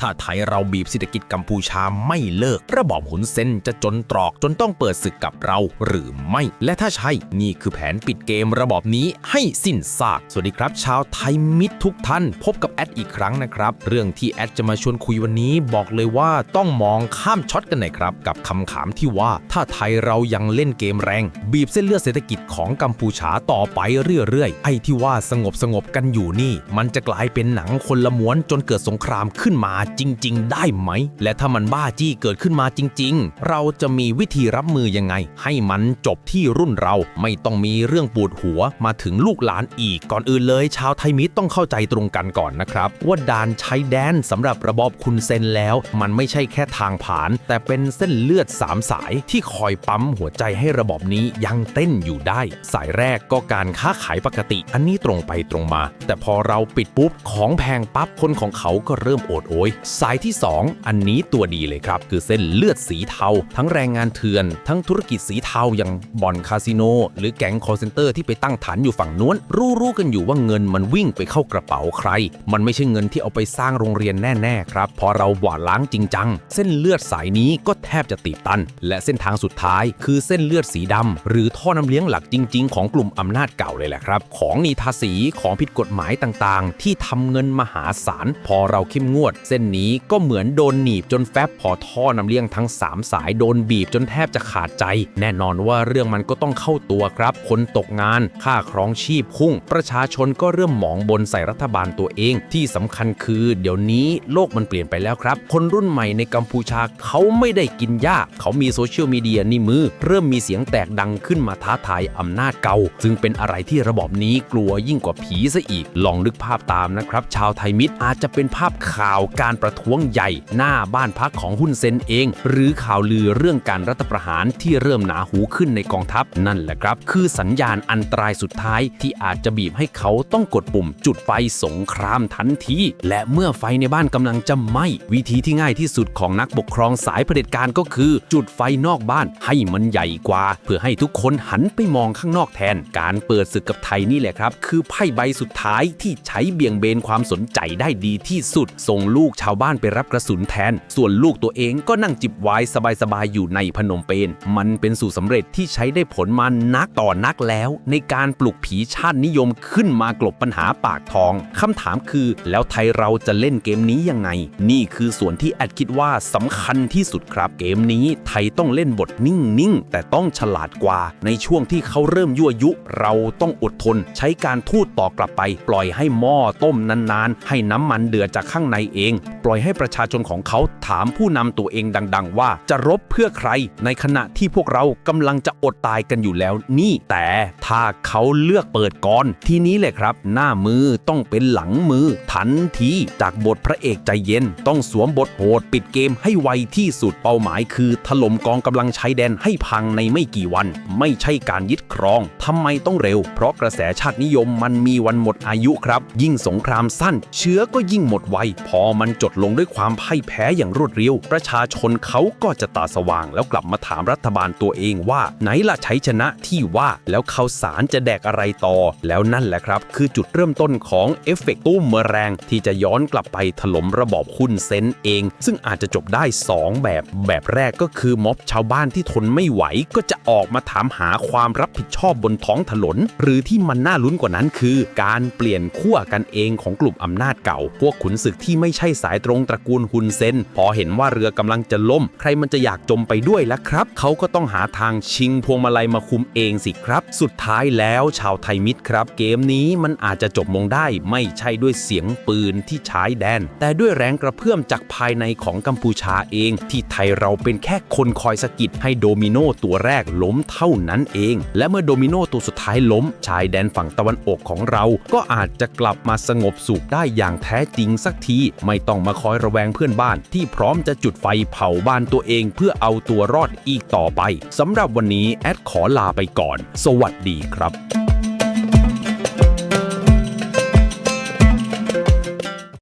ถ้าไทยเราบีบเศรษฐกิจกัมพูชาไม่เลิก ระบอบหุนเซนจะจนตรอกจนต้องเปิดศึกกับเราหรือไม่ และถ้าใช่ นี่คือแผนปิดเกมระบอบนี้ให้สิ้นซาก สวัสดีครับ ชาวไทยมิตรทุกท่าน พบกับแอดอีกครั้งนะครับ เรื่องที่แอดจะมาชวนคุยวันนี้ บอกเลยว่าต้องมองข้ามช็อตกันหน่อยครับ กับคำถามที่ว่าถ้าไทยเรายังเล่นเกมแรง บีบเส้นเลือดเศรษฐกิจของกัมพูชาต่อไปเรื่อยๆไอ้ที่ว่าสงบสงบกันอยู่นี่ มันจะกลายเป็นหนังคนละม้วนจนเกิดสงครามขึ้นมาจริง ๆ ได้ไหม และถ้ามันบ้าจี้เกิดขึ้นมาจริง ๆ เราจะมีวิธีรับมือยังไง ให้มันจบที่รุ่นเราไม่ต้องมีเรื่องปวดหัวมาถึงลูกหลานอีกก่อนอื่นเลย ชาวไทยมิตรต้องเข้าใจตรงกันก่อนนะครับ ว่าดานชายแดนสำหรับระบอบคุณเซนแล้ว มันไม่ใช่แค่ทางผ่าน แต่เป็นเส้นเลือดสามสายที่คอยปั๊มหัวใจให้ระบอบนี้ยังเต้นอยู่ได้ สายแรกก็การค้าขายปกติ อันนี้ตรงไปตรงมา แต่พอเราปิดปุ๊บของแพงปั๊บคนของเขาก็เริ่มโอดโอยสายที่ 2 อันนี้ตัวดีเลยครับ คือเส้นเลือดสีเทา ทั้งแรงงานเถื่อน ทั้งธุรกิจสีเทาอย่างบ่อนคาสิโน หรือแก๊งคอร์เซนเตอร์ที่ไปตั้งฐานอยู่ฝั่งนู้น รู้ๆกันอยู่ว่าเงินมันวิ่งไปเข้ากระเป๋าใคร มันไม่ใช่เงินที่เอาไปสร้างโรงเรียนแน่ๆครับ พอเราหวาล้างจริงจัง เส้นเลือดสายนี้ก็แทบจะตีบตัน และเส้นทางสุดท้าย คือเส้นเลือดสีดำหรือท่อน้ำเลี้ยงหลักจริง ๆ ของกลุ่มอำนาจเก่าเลยแหละครับ ของนีทาสีของผิดกฎหมายต่างๆ ที่ทำเงินมหาศาล พอเราเข้มงวดเส้นนี้ก็เหมือนโดนหนีบจนแฟบพอท่อนำเลี้ยงทั้ง 3 สายโดนบีบจนแทบจะขาดใจ แน่นอนว่าเรื่องมันก็ต้องเข้าตัวครับ คนตกงาน ค่าครองชีพพุ่ง ประชาชนก็เริ่มหมองบนใส่รัฐบาลตัวเอง ที่สำคัญคือเดี๋ยวนี้โลกมันเปลี่ยนไปแล้วครับ คนรุ่นใหม่ในกัมพูชาเขาไม่ได้กินหญ้า เขามีโซเชียลมีเดียนี่มือ เริ่มมีเสียงแตกดังขึ้นมาท้าทายอำนาจเก่า ซึ่งเป็นอะไรที่ระบอบนี้กลัวยิ่งกว่าผีซะอีก ลองนึกภาพตามนะครับ ชาวไทยมิตรอาจจะเป็นภาพข่าวการประท้วงใหญ่หน้าบ้านพักของหุ้นเซนเอง หรือข่าวลือเรื่องการรัฐประหารที่เริ่มหนาหูขึ้นในกองทัพนั่นแหละครับ คือสัญญาณอันตรายสุดท้ายที่อาจจะบีบให้เขาต้องกดปุ่ม จุดไฟสงครามทันทีและเมื่อไฟในบ้านกำลังจะไหม้วิธีที่ง่ายที่สุดของนักปกครองสายเผด็จการก็คือ จุดไฟนอกบ้านให้มันใหญ่กว่า เพื่อให้ทุกคนหันไปมองข้างนอกแทน การเปิดศึกกับไทยนี่แหละครับ คือไพ่ใบสุดท้ายที่ใช้เบี่ยงเบนความสนใจได้ดีที่สุด ส่งลูกชาวาวบ้านไปรับกระสุนแทน ส่วนลูกตัวเองก็นั่งจิบไวน์สบายๆอยู่ในพนมเปญมันเป็นสูตรสำเร็จที่ใช้ได้ผลมานักต่อนักแล้ว ในการปลุกผีชาตินิยมขึ้นมากลบปัญหาปากทองคำถามคือ แล้วไทยเราจะเล่นเกมนี้ยังไง นี่คือส่วนที่แอดคิดว่าสำคัญที่สุดครับเกมนี้ ไทยต้องเล่นบทนิ่งๆแต่ต้องฉลาดกว่า ในช่วงที่เขาเริ่มยั่วยุ เราต้องอดทน ใช้การทูตต่อกลับไป ปล่อยให้หม้อต้มนานๆ ให้น้ำมันเดือดจากข้างในเองปล่อยให้ประชาชนของเขาถามผู้นำตัวเองดัง ๆ ว่าจะรบเพื่อใคร ในขณะที่พวกเรากำลังจะอดตายกันอยู่แล้วนี่ แต่ถ้าเขาเลือกเปิดก่อน ทีนี้แหละครับ หน้ามือต้องเป็นหลังมือ ทันทีจากบทพระเอกใจเย็น ต้องสวมบทโหดปิดเกมให้ไวที่สุดเป้าหมายคือถล่มกองกำลังชายแดนให้พังในไม่กี่วัน ไม่ใช่การยึดครองทำไมต้องเร็ว เพราะกระแสชาตินิยมมันมีวันหมดอายุครับ ยิ่งสงครามสั้น เชื้อก็ยิ่งหมดไวพอมันจดลงด้วยความพ่ายแพ้อย่างรวดเร็ว ประชาชนเขาก็จะตาสว่าง แล้วกลับมาถามรัฐบาลตัวเองว่า ไหนล่ะชัยชนะที่ว่าแล้วเขาวสารจะแดกอะไรต่อ แล้วนั่นแหละครับ คือจุดเริ่มต้นของเอฟเฟกต์ตุ้มเมอแรง ที่จะย้อนกลับไปถล่มระบอบคุณเซนเอง ซึ่งอาจจะจบได้ 2 แบบ แบบแรกก็คือม็อบชาวบ้านที่ทนไม่ไหว ก็จะออกมาถามหาความรับผิดชอบบนท้องถนน หรือที่มันน่าลุ้นกว่านั้นคือ การเปลี่ยนขั้วกันเองของกลุ่มอำนาจเก่า พวกขุนศึกที่ไม่ใช่สายตรงตระกูลฮุนเซน พอเห็นว่าเรือกำลังจะล่ม ใครมันจะอยากจมไปด้วยล่ะครับ เขาก็ต้องหาทางชิงพวงมาลัยมาคุมเองสิครับ สุดท้ายแล้วชาวไทยมิตรครับ เกมนี้มันอาจจะจบลงได้ไม่ใช่ด้วยเสียงปืนที่ใช้แดน แต่ด้วยแรงกระเพื่อมจากภายในของกัมพูชาเอง ที่ไทยเราเป็นแค่คนคอยสกิดให้โดมิโนตัวแรกล้มเท่านั้นเอง และเมื่อโดมิโนตัวสุดท้ายล้ม ชายแดนฝั่งตะวันออกของเรา ก็อาจจะกลับมาสงบสุขได้อย่างแท้จริงสักทีไม่ต้องมามาคอยระแวงเพื่อนบ้านที่พร้อมจะจุดไฟเผาบ้านตัวเองเพื่อเอาตัวรอดอีกต่อไปสำหรับวันนี้แอดขอลาไปก่อน สวัสดีครับ